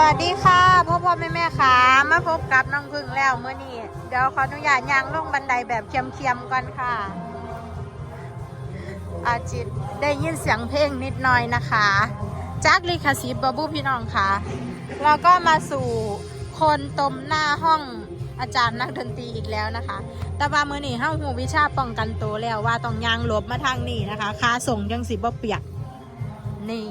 วัสดีค่ะพ่อพ่อแม่แม่ขามาพบกับน้องพึ่งแล้วเมื่อนี้เดี๋ยวขออนุญาตย่างลงบันไดแบบเคียมๆก่อนค่ะ อาจิตได้ยินเสียงเพลงนิดหน่อยนะคะจักลิคาซีบบูพี่น้องค่ะเราก็มาสู่คนตมหน้าห้องอาจารย์นักดนตรีอีกแล้วนะคะ แต่ว่ามือนี้ห้าหูวิชาป้องกันตัวแล้วว่าต้องยางหลบมาทางนี้นะคะค่าส่งยังสิบ่เปียกนี่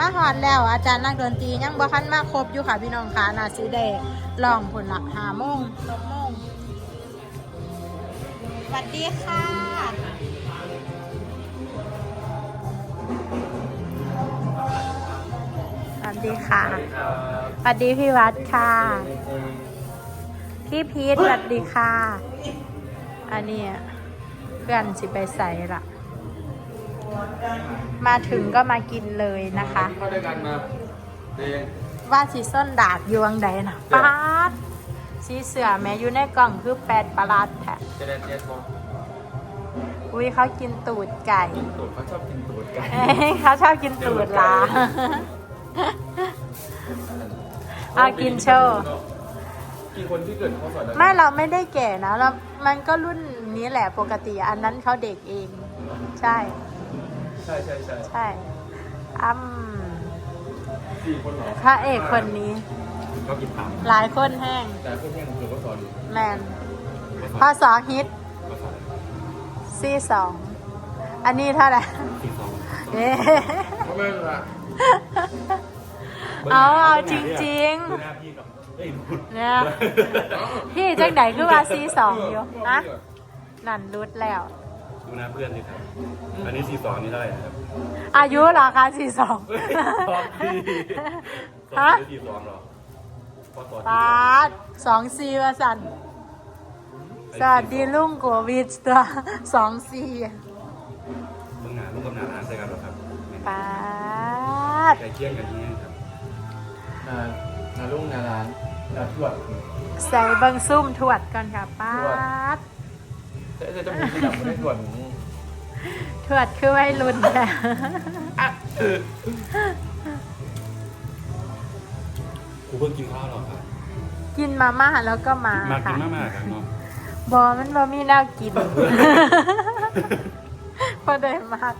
มาหอดแล้ว อาจารย์นักดนตรียังบ่คันมาครบอยู่ค่ะพี่น้องค่ะนาซีได้ลองผลละหาโมงตกโมงสวัสดีค่ะสวัสดีค่ะสวัสดีพี่วัดค่ะ พี่พีทสวัสดีค่ะ อันนี้เพื่อนสิไปใส่ละ มาถึงก็มากินเลยนะคะ เข้าด้วยกันมาเดงว่าสีส้นดากยวงใดนะปาดสีเสือแม้อยู่ในกล่องคือแปดปลาดแท้เจเดนเจสบอลอุ้ยเขากินตูดไก่กินตูดเขาชอบกินตูดไก่เอ้ยเขาชอบกินตูดลาเอากินโชว์กี่คนที่เกิดเขาสอนไม่เราไม่ได้แก่นะเรามันก็รุ่นนี้แหละปกติ อันนั้นเขาเด็กเอง ใช่ใช่ใช่ใช่ใช่อ้ำสี่คนเหรอพระเอกคนนี้เขากินผักหลายคนแห้งแต่พวกนี้คือเขาสอนอยู่แมนพเขาศฮิตสอนซีสองอันนี้เท่าไหร่สี่สองเอ๊ะเขาไม่เป็นไรเอาเอาจริงดูหน้าพี่กับเอ้ยพูดๆเนี่ยพี่จังไหนคือว่าซีสองอยู่นะนั่นรุดแล้ว ดูหน้าเพื่อนดิครับ อันนี้สี่สองนี่เท่าไหร่นะครับอายุเหรอคะสี่สองสองพี่ฮะสี่สองเหรอพอต่อปาดสองซีวาสันสวัสดีลุงโกวิดตัวสองซีเมื่องานลูกกำนันร้านใส่กันหรอครับปาดไก่เคี่ยงกันที่นี่ครับนานาลุงนาร้านนาทวด ใส่เบิงซุ่มถวดก่อนค่ะปาดแต่จะจะมีที่ดับไม่ได้ทวดหมู ถวดคือวัยรุ่นแหละกูเพิ่งกินข้าวหรอครับกินมาม่าแล้วก็มามากิค่ะนมากๆกันเนาะบอมันบอมีแนวกิน พอได้มาก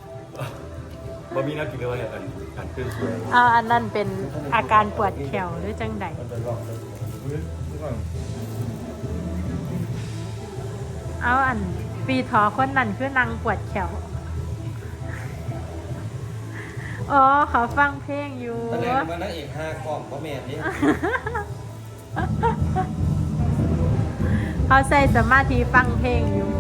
บะหมี่น่ากินเลยว่ากันกันขึ้นสวยเอาอันนั้นเป็นอาการปวดแขวหรือจังใดเอาอัน ปีทอคนนั้นคือนางปวดแขวอ๋อเขาฟังเพลงอยู่ ตอนแรกมันนั่งเอกห้ากล่องเพราะแม่นี่เขาใส่สมาธิฟังเพลงอยู่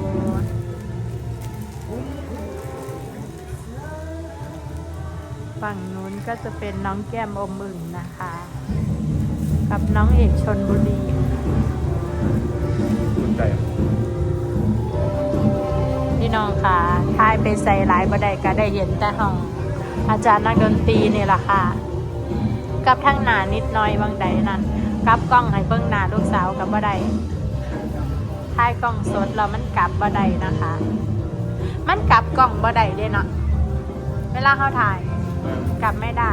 ฝั่งนู้นก็จะเป็นน้องแก้มอมอึ่งนะคะ กับน้องเอกชนบุรี สนใจ พี่น้องค่ะทายไปใส่หลายบัไดก็ได้เห็นแต่ห้อง อาจารย์นักดนตรีนี่แหละค่ะ กับทั้งหนานิดหน้อยบางใดนั้นกับกล้องให้เบิ้งหน้าลูกสาวกับบัไดทายกล้องสดแล้วมันกลับบัไดนะคะ มันกลับกล้องบัไดเด้เนาะเวลาเขาถ่ายกลับไม่ได้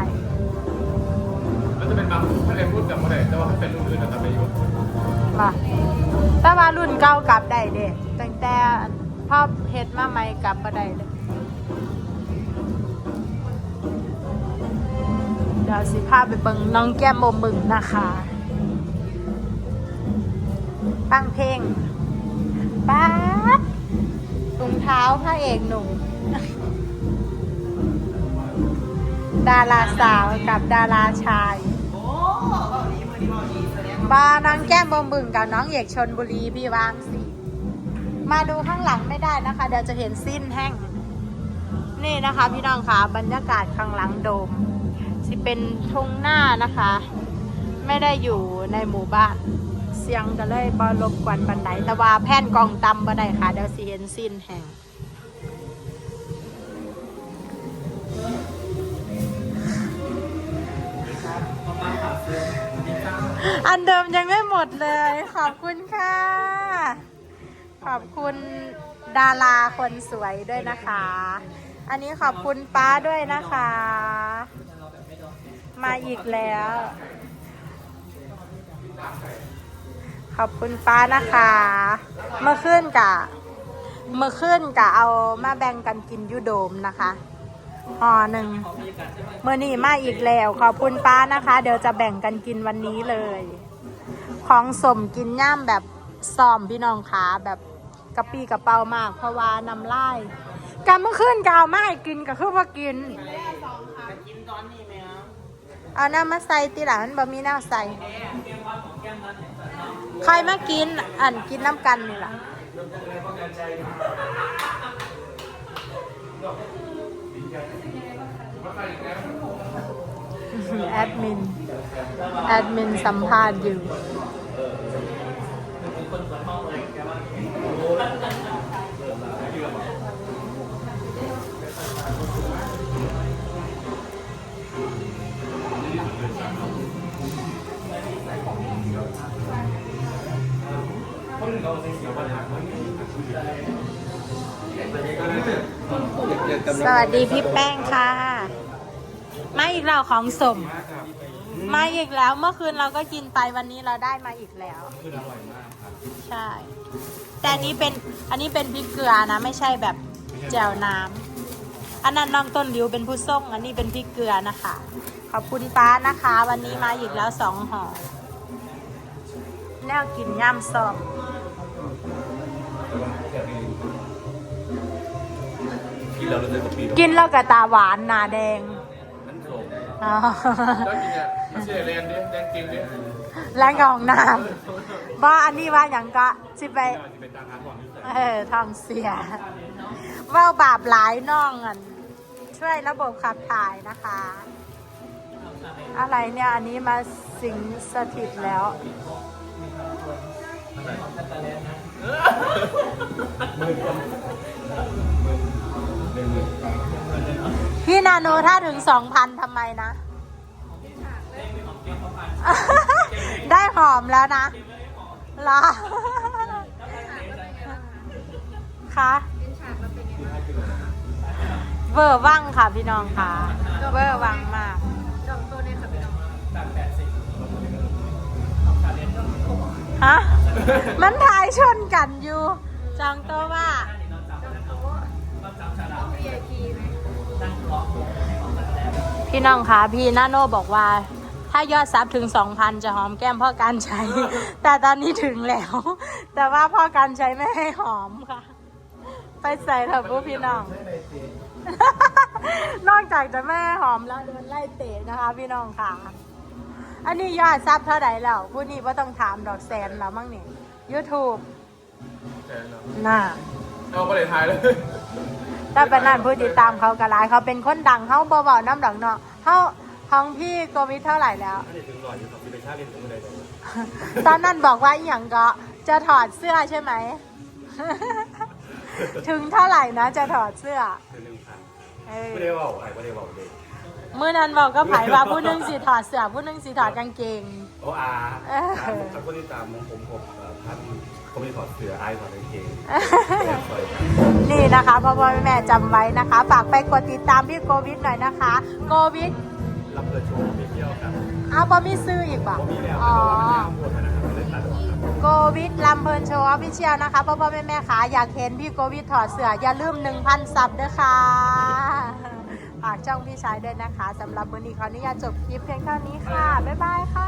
มันจะเป็นบางถ้าเรียนพูดจำไม่ได้แต่ว่าถ้าเป็นรุ่นอื่นจะจำได้อยู่บ่แต่ว่ารุ่นเก่ากลับได้เด้ตั้งแต่ พ่อเฮ็ดมาใหม่กลับบ่ได้เลยเดี๋ยวสิพาไปเบิงน้องแก้มโมมึงนะคะตั้งเพลงป๊าดถุงเท้าพระเอกหนุ่มดาราสาวกับดาราชายบาน้องแก้มบมบึงกับน้องเอกชนบุรีพี่วางสิ มาดูข้างหลังไม่ได้นะคะ เดี๋ยวจะเห็นสิ้นแห้ง นี่นะคะ พี่น้องคะบรรยากาศข้างหลังโดมสิเป็นทุ่งหน้านะคะ ไม่ได้อยู่ในหมู่บ้าน เสียงก็เลยบอรบกวนบันไดแต่ว่าแผ่นกองตำบันไดค่ะ เดี๋ยวสิเห็นสิ้นแห้งอันเดิมยังไม่หมดเลย ขอบคุณค่ะ ขอบคุณดาราคนสวยด้วยนะคะ อันนี้ขอบคุณป้าด้วยนะคะ มาอีกแล้ว ขอบคุณป้านะคะ เมื่อคืนกะ เมื่อคืนกะเอามาแบ่งกันกินยูโดมนะคะห่อหนึ่งเมื่อนี้มาอีกแล้ว ขอบคุณป้านะคะ เดี๋ยวจะแบ่งกันกินวันนี้เลย ของสมกินย่ำแบบซ้อมพี่น้องขาแบบ กระปีกระเป๋ามากเพราะว่านำไล่กำเมื่อคืนกเอามาให้กินก็คือว่ากินเอาน้ำมาใส่ตีหลังมันบ่มีน้ำใส่ใครมากินอันกินน้ำกันนี่แหละแอดมิน แอดมินสัมภาษณ์อยู่ สวัสดีพี่แป้งค่ะ มาอีกแล้วของสม มาอีกแล้วเมื่อคืนเราก็กินไปวันนี้เราได้มาอีกแล้ว ใช่ แต่อันนี้เป็นอันนี้เป็นพริกเกลือนะ ไม่ใช่แบบแจ่วน้ำอันนั้นน้องต้นริ้วเป็นผู้ส่ง อันนี้เป็นพริกเกลือนะคะ ขอบคุณป้านะคะ วันนี้มาอีกแล้วสองห่อแนวกินย่ำซอม กินเราเลยกับปีกินแล้วกับตาหวานหนาแดงนั่นโกงอ๋อแล้วกินเนี่ยมาเสียแรงดิแรงจริงดิแรงกับของน้ำว่าอันนี้ว่าอย่างก็สิไป จะเป็นตาทางก่อนที่ใส่เออทองเสียว่าวบาปหลายน่องอันช่วยระบบขับถ่ายนะคะ อะไรเนี่ยอันนี้มาสิงสถิตแล้ว พี่นาโนถ้าถึงสองพันทำไมนะ ได้หอมแล้วนะเหรอคะเวอร์วังค่ะพี่น้องค่ะ เวอร์วังมากฮะมันถ่ายชนกันอยู่ จองโต๊ะว่า พี่น้องคะพี่นาโนบอกว่า ถ้ายอดซับถึง 2,000 จะหอมแก้มพ่อการใช้ แต่ตอนนี้ถึงแล้ว แต่ว่าพ่อการใช้ไม่ให้หอมค่ะ ไปใส่เถอะพวกพี่น้อง นอกจากจะไม่ให้หอมแล้วโดนไล่เตะนะคะ พี่น้องค่ะ อันนี้ยอดซับเท่าไหร่แล้วผู้นี้ว่าต้องถามดอกแสนแล้วมั้งนี่ YouTube แรงเนาะน่ะเอาไปเลยทายเลย ถ้าเป็นนั่นผู้ติดตามเขากระไรเขาเป็นคนดังเขาเบาๆน้ำดังเนาะเขาของพี่โกวิทเท่าไหร่แล้วถ้าเด็กถึงหล่ออยู่กับพี่ไปชาเรียนถึงเมื่อไหร่ตอนนั้นบอกว่าอหย่างก็จะถอดเสื้อใช่ไหม ถึงเท่าไหร่นะจะถอดเสื้อคือหนึ่งพันเออไม่ได้ว่าไอ้ไม่ได้ว่าเด็กเมื่อนั้นบอกก็ไผว่าผู้หนึงสิถอดเสื้อผู้หนึงสิถอดกางเกง โอ้อาเออถ้าคนที่ตามผมผมผมท่า นผมไม่ถอดเสื้อไอ้ถอดกางเกงนี่นะคะพ่อพ่อแม่จำไว้นะคะ ฝากไปกดติดตามพี่โกวิทหน่อยนะคะ โกวิทรับเปิดโชว์ไปเที่ยวกันเอาบอมีซื้ออีกป่ะผมมีแล้วอ๋อปวดนะครับเลยตัดออกครับ โกวิทลำเพลินโชว์ออฟฟิเชียลนะคะพ่อพ่อแม่แม่ขาอยากเห็นพี่โกวิทถอดเสื้ออย่าลืม 1,000ซับด้วยค่ะฝากช่องพี่ชายด้วยนะคะสำหรับวันนี้ขออนุญาตจบคลิปเพียงเท่านี้ค่ะ บ๊ายบายค่ะ